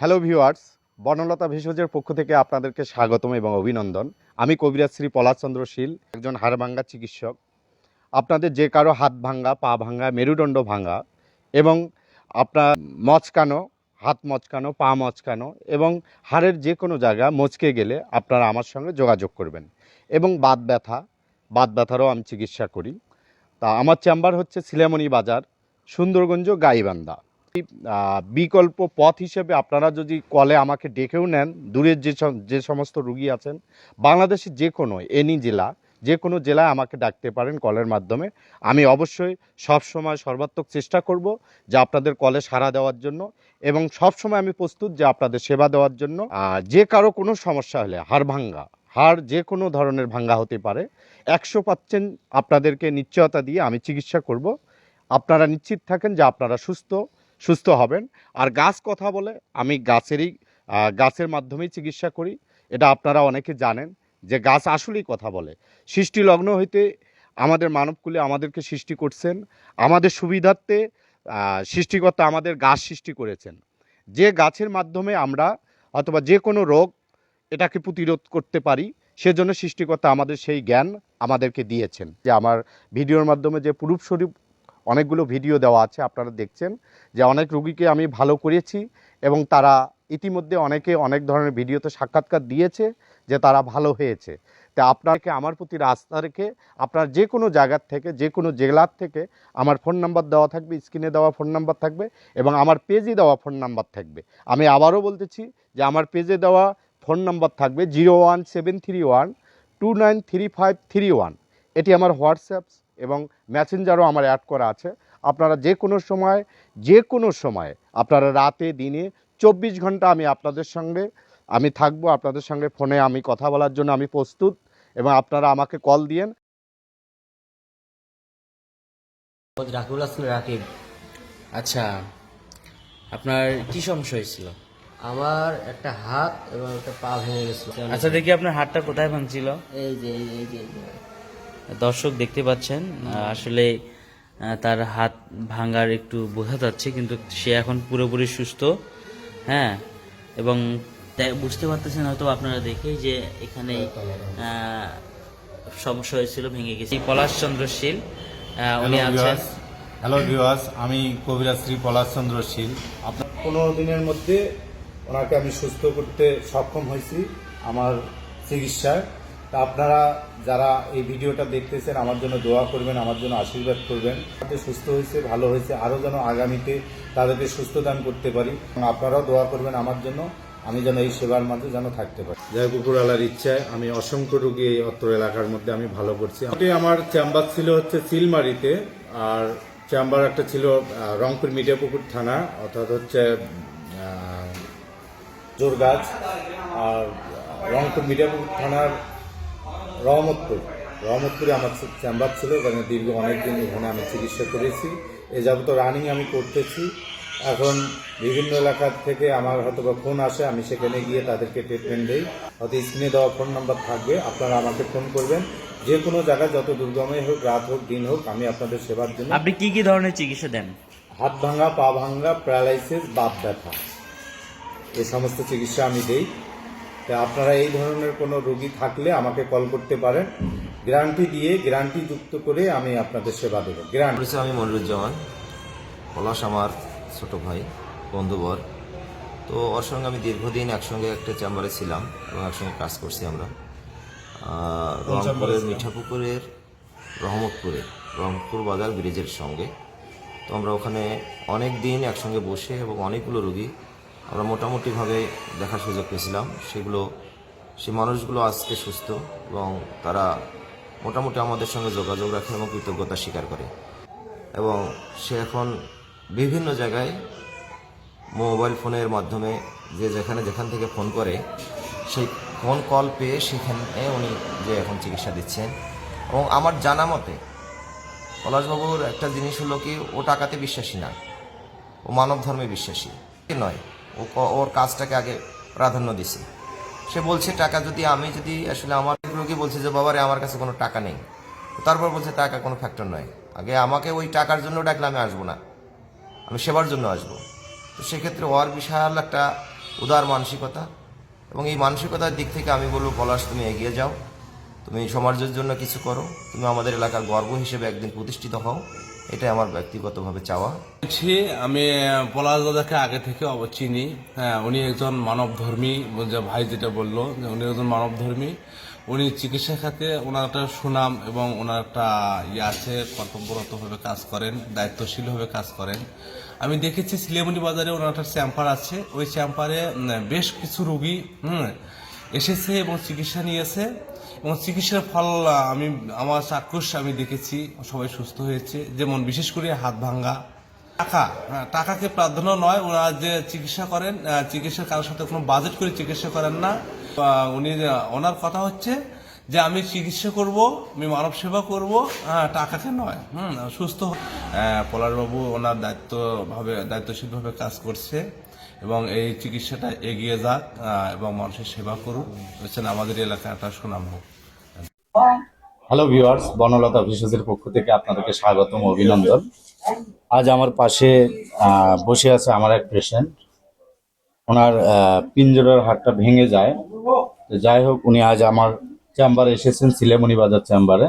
Hello viewers Banalata ভেষজের পক্ষ থেকে আপনাদেরকে স্বাগতম এবং অভিনন্দন। আমি কবিরাজ শ্রী পলাশচন্দ্র শীল একজন হাড়ভাঙ্গা চিকিৎসক। আপনাদের যে কারও হাত ভাঙ্গা পা ভাঙ্গা মেরুদণ্ড ভাঙ্গা এবং আপনার মচকানো হাত মচকানো পা মচকানো এবং হাড়ের যে কোনো জায়গা মচকে গেলে আপনারা আমার সঙ্গে যোগাযোগ করবেন এবং বাত ব্যথা বাত ব্যথারও আমি চিকিৎসা করি। তা আমার চেম্বার হচ্ছে সিলেমনি বাজার সুন্দরগঞ্জ গাইবান্ধা। আহ, বিকল্প পথ হিসেবে আপনারা যদি কলে আমাকে ডেকেও নেন, দূরের যে যে সমস্ত রুগী আছেন, বাংলাদেশের যে কোনো, এনি জেলা, যে কোনো জেলায় আমাকে ডাকতে পারেন কলের মাধ্যমে। আমি অবশ্যই সব সময় সর্বাত্মক চেষ্টা করব যে আপনাদের কলে সাড়া দেওয়ার জন্য এবং সব সময় আমি প্রস্তুত যে আপনাদের সেবা দেওয়ার জন্য। যে কারও কোনো সমস্যা হলে, হাড় ভাঙ্গা, হাড় যে কোনো ধরনের ভাঙ্গা হতে পারে, একশো পার্সেন্ট আপনাদেরকে নিশ্চয়তা দিয়ে আমি চিকিৎসা করব। আপনারা নিশ্চিত থাকেন যে আপনারা সুস্থ সুস্থ হবেন। আর গাছ কথা বলে আমি গাছেরই গাছের মাধ্যমেই চিকিৎসা করি। এটা আপনারা অনেকে জানেন যে গাছ আসলেই কথা বলে। সৃষ্টি লগ্ন হইতে আমাদের মানবকুলে আমাদেরকে সৃষ্টি করছেন। আমাদের সুবিধার্থে সৃষ্টিকর্তা আমাদের গাছ সৃষ্টি করেছেন। যে গাছের মাধ্যমে আমরা অথবা যে কোনো রোগ এটাকে প্রতিরোধ করতে পারি, সেজন্য সৃষ্টিকর্তা আমাদের সেই জ্ঞান আমাদেরকে দিয়েছেন। যে আমার ভিডিওর মাধ্যমে যে পুরুষস্বরূপ অনেকগুলো ভিডিও দেওয়া আছে, আপনারা দেখছেন যে অনেক রুগীকে আমি ভালো করেছি এবং তারা ইতিমধ্যে অনেকে অনেক ধরনের ভিডিওতে সাক্ষাৎকার দিয়েছে যে তারা ভালো হয়েছে। তা আপনাকে আমার প্রতি আস্থা রেখে আপনার যে কোনো জায়গার থেকে, যে কোনো জেলার থেকে আমার ফোন নাম্বার দেওয়া থাকবে, স্ক্রিনে দেওয়া ফোন নাম্বার থাকবে এবং আমার পেজে দেওয়া ফোন নাম্বার থাকবে। আমি আবারও বলতেছি যে আমার পেজে দেওয়া ফোন নাম্বার থাকবে zero one seven three one two nine three five three one. এটি আমার হোয়াটসঅ্যাপ। এবং মেসেঞ্জারও আমার অ্যাড করা আছে। আপনারা যে কোনো সময় যে কোনো সময় আপনারা রাতে দিনে চব্বিশ ঘণ্টা আমি আপনাদের সঙ্গে আমি থাকব আপনাদের সঙ্গে ফোনে আমি কথা বলার জন্য আমি প্রস্তুত এবং আপনারা আমাকে কল দিয়েন। রাকিবুল হাসান রাকিব। আচ্ছা আপনার কি সমস্যা হয়েছিল? আমার একটা হাত এবং একটা পা ভেঙে গেছিল। আচ্ছা দেখি আপনার হাতটা কোথায় ভাঙছিল? এই যে এই যে। দর্শক দেখতে পাচ্ছেন আসলে তার হাত ভাঙার একটু বোঝা যাচ্ছে কিন্তু সে এখন পুরোপুরি সুস্থ হ্যাঁ? এবং বুঝতে পারতেছেন হয়তো আপনারা দেখে যে এখানে সমস্যা হয়েছিল ভেঙে গেছে। পলাশ চন্দ্র শীল উনি আছেন। হ্যালো ভিউয়ার্স আমি কবিরাজ শ্রী পলাশচন্দ্র শীল। আপনার পনেরো দিনের মধ্যে ওনাকে আমি সুস্থ করতে সক্ষম হয়েছি আমার চিকিৎসায়। তা আপনারা যারা এই ভিডিওটা দেখতেছেন, আমার জন্য দোয়া করবেন, আমার জন্য আশীর্বাদ করবেন। যাতে সুস্থ হয়েছে, ভালো হয়েছে, আরও যেন আগামীতে তাদেরকে সুস্থ দান করতে পারি। আপনারাও দোয়া করবেন আমার জন্য, আমি যেন এই সেবার মাঝে যেন থাকতে পারি। যাই কুকুর আলার ইচ্ছায় আমি অসংখ্য রোগী এই অত্র এলাকার মধ্যে আমি ভালো করছি। আমার চেম্বার ছিল হচ্ছে সিলমারিতে, আর চেম্বার একটা ছিল রংপুর মিডিয়াপুকুর থানা, অর্থাৎ হচ্ছে জোরগাছ, আর রংপুর মিডিয়াপুকুর থানার রহমতপুর। রহমতপুরে আমার চেম্বার ছিল এখানে দীর্ঘ অনেকদিন এখানে আমি চিকিৎসা করেছি। এ যাবত রানিং আমি করতেছি। এখন বিভিন্ন এলাকার থেকে আমার হয়তো বা ফোন আসে আমি সেখানে গিয়ে তাদেরকে ট্রিটমেন্ট দিই। হয়তো স্ক্রিনে দেওয়া ফোন নাম্বার থাকবে আপনারা আমাকে ফোন করবেন। যে কোনো জায়গায় যত দুর্গমই হোক রাত হোক দিন হোক আমি আপনাদের সেবার জন্য আপনি কি কি ধরনের চিকিৎসা দেন? হাত ভাঙা পা ভাঙা প্যারালাইসিস বাত ব্যথা। এ সমস্ত চিকিৎসা আমি দেই। তা আপনারা এই ধরনের কোনো রোগী থাকলে আমাকে কল করতে পারেন। গ্যারান্টি দিয়ে গ্যারান্টি যুক্ত করে আমি আপনাদের সেবা দেবো। গ্যারান্টি। আমি মনিরুজ্জামান পলাশ আমার ছোট ভাই বন্ধুবর। তো ওর সঙ্গে আমি দীর্ঘদিন একসঙ্গে একটা চেম্বারে ছিলাম এবং একসঙ্গে কাজ করছি আমরা। রংপুরের মিঠাপুকুরের রহমতপুরে রংপুর বাজার ব্রিজের সঙ্গে। তো আমরা ওখানে অনেক দিন একসঙ্গে বসে এবং অনেকগুলো রুগী আমরা মোটামুটিভাবে দেখার সুযোগ পেয়েছিলাম। সেগুলো, সেই মানুষগুলো আজকে সুস্থ এবং তারা মোটামুটি আমাদের সঙ্গে যোগাযোগ রাখে এবং কৃতজ্ঞতা স্বীকার করে। এবং সে এখন বিভিন্ন জায়গায় মোবাইল ফোনের মাধ্যমে যে যেখানে যেখান থেকে ফোন করে, সেই ফোন কল পেয়ে সেখানে উনি যে এখন চিকিৎসা দিচ্ছেন। এবং আমার জানা মতে পলাশবাবুর একটা জিনিস হলো কি, ও টাকাতে বিশ্বাসী না। ও মানব ধর্মে বিশ্বাসী নয় ও ওর কাজটাকে আগে প্রাধান্য দিছে। সে বলছে, টাকা যদি আমি যদি আসলে আমার রোগী বলছে যে, বাবারে, আমার কাছে কোনো টাকা নেই। তারপর বলছে, টাকা কোনো ফ্যাক্টর নয়। আগে আমাকে ওই টাকার জন্য ডাকলে আমি আসব না। আমি সেবার জন্য আসব। তো সেক্ষেত্রে ওর বিশাল একটা উদার মানসিকতা এবং এই মানসিকতার দিক থেকে আমি বলব, পলাশ, তুমি এগিয়ে যাও। তুমি সমাজের জন্য কিছু করো। তুমি আমাদের এলাকার গর্ব হিসেবে একদিন প্রতিষ্ঠিত হও। এটাই আমার ব্যক্তিগতভাবে চাওয়া। বলছি, আমি পলাশ দাদাকে আগে থেকে চিনি হ্যাঁ উনি একজন মানবধর্মী ভাই যেটা বলল, যে উনি একজন মানবধর্মী। উনি চিকিৎসা খাতে ওনার একটা সুনাম এবং ওনার একটা ইয়ে আছে, কর্তব্যরতভাবে কাজ করেন, দায়িত্বশীলভাবে কাজ করেন। আমি দেখেছি সিলেমনি বাজারে ওনার একটা চ্যাম্পার আছে। ওই চ্যাম্পারে বেশ কিছু রুগী, হুম, এসেছে এবং চিকিৎসা নিয়েছে। এবং চিকিৎসার ফল আমি আমার চাক্ষুষ আমি দেখেছি সবাই সুস্থ হয়েছে। যেমন বিশেষ করে হাত ভাঙ্গা। টাকা হ্যাঁ, টাকাকে প্রাধান্য নয় ওরা যে চিকিৎসা করেন চিকিৎসার কারোর সাথে কোনো বাজেট করে চিকিৎসা করেন না। উনি ওনার কথা হচ্ছে যে আমি চিকিৎসা করব আমি মানব সেবা করব হ্যাঁ, টাকাকে নয়। হুম সুস্থ পলাশবাবু ওনার দায়িত্বভাবে দায়িত্বশীলভাবে কাজ করছে। এবং এই চিকিৎসাটা এগিয়ে যাক এবং মানুষের সেবা করুক। হচ্ছেন আমাদের এলাকায় একটা সুনাম হোক। হ্যালো ভিউয়ার্স বনলতা ভেষজের পক্ষ থেকে আপনাদেরকে স্বাগতম, অভিনন্দন। আজ আমার পাশে বসে আছে আমার এক পেশেন্ট ওনার পিঞ্জরের হাড়টা ভেঙে যায়। যাই হোক, উনি আজ আমার চেম্বারে এসেছেন সিলেমনি বাজার চেম্বারে